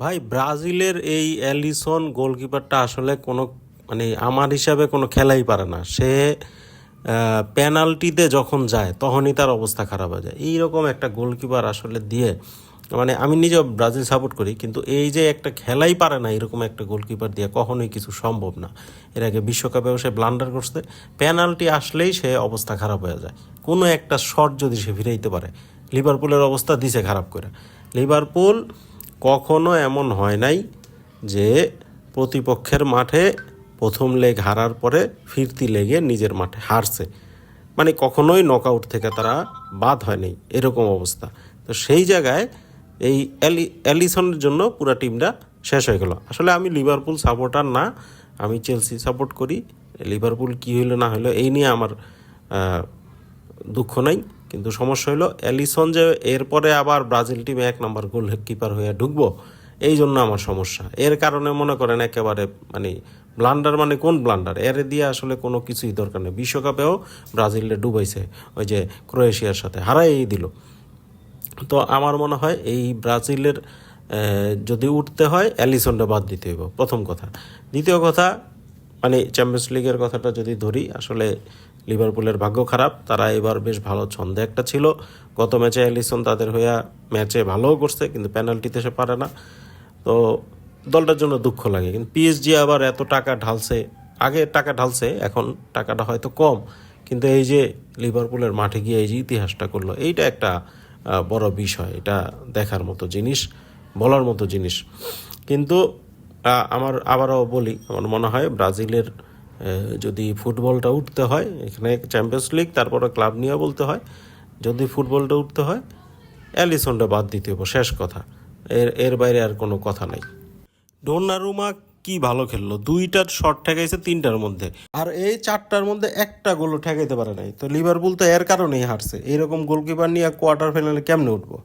ভাই, ব্রাজিলের এই অ্যালিসন গোলকিপারটা আসলে কোনো মানে আমার হিসাবে কোনো খেলাই পারে না। সে পেনাল্টিতে যখন যায়, তখনই তার অবস্থা খারাপ হয়ে যায়। এইরকম একটা গোলকিপার আসলে দিয়ে মানে আমি নিজেও ব্রাজিল সাপোর্ট করি, কিন্তু এই যে একটা খেলাই পারে না, এরকম একটা গোলকিপার দিয়ে কখনোই কিছু সম্ভব না। এর আগে বিশ্বকাপেও সে ব্লান্ডার করছে। পেনাল্টি আসলেই সে অবস্থা খারাপ হয়ে যায়। কোনো একটা শট যদি সে ফিরাইতে পারে লিভারপুলের অবস্থা দিছে খারাপ করে। লিভারপুল কখনো এমন হয় নাই যে প্রতিপক্ষের মাঠে প্রথম লেগ হারার পরে ফিরতি লেগে নিজের মাঠে হারছে। মানে কখনোই নকআউট থেকে তারা বাদ হয়নি, এরকম অবস্থা। তো সেই জায়গায় এই অ্যালি, অ্যালিসনের জন্য পুরো টিমটা শেষ হয়ে গেল। আসলে আমি লিভারপুল সাপোর্টার না, আমি চেলসি সাপোর্ট করি। লিভারপুল কী হইল না হলো এই নিয়ে আমার দুঃখ নাই। কিন্তু সমস্যা হলো, অ্যালিসন যে এরপরে আবার ব্রাজিল টিমে এক নম্বর গোল কিপার হয়ে ঢুকবো, এই জন্য আমার সমস্যা। এর কারণে মনে করেন একেবারে মানে ব্লান্ডার মানে কোন ব্লান্ডার এর দিয়ে আসলে কোনো কিছুই দরকার নেই। বিশ্বকাপেও ব্রাজিলে ডুবাইছে, ওই যে ক্রোয়েশিয়ার সাথে হারাই দিল। তো আমার মনে হয় এই ব্রাজিলের যদি উঠতে হয়, অ্যালিসনটা বাদ দিতে হইব, প্রথম কথা। দ্বিতীয় কথা মানে চ্যাম্পিয়ন্স লিগের কথাটা যদি ধরি, আসলে লিভারপুলের ভাগ্য খারাপ, তারা এবার বেশ ভালো ছন্দে একটা ছিল। গত ম্যাচে অ্যালিসন তাদের হইয়া ম্যাচে ভালোও করছে, কিন্তু পেনাল্টিতে সে পারে না। তো দলটার জন্য দুঃখ লাগে। কিন্তু পিএসজি আবার এত টাকা ঢালছে, আগে টাকা ঢালছে, এখন টাকাটা হয়তো কম। কিন্তু এই যে লিভারপুলের মাঠে গিয়ে এই যে ইতিহাসটা করল, এইটা একটা বড় বিষয়। এটা দেখার মতো জিনিস, বলার মতো জিনিস। কিন্তু আমার আবারও বলি, আমার মনে হয় ব্রাজিলের যদি ফুটবলটা উঠতে হয়, এখানে চ্যাম্পিয়ন্স লিগ তারপরে ক্লাব নিয়ে বলতে হয়, যদি ফুটবলটা উঠতে হয়, অ্যালিসনটা বাদ দিতে হবে শেষ কথা। এর এর বাইরে আর কোনো কথা নাই। ডোনারুমা কি ভালো খেললো? দুইটার শট ঠেকাইছে তিনটার মধ্যে। আর এই চারটার মধ্যে একটা গোলও ঠেকাইতে পারে নাই। তো লিভারপুল তো এর কারণেই হারছে। এরকম গোলকিপার নিয়ে কোয়ার্টার ফাইনালে কেমনে উঠবো?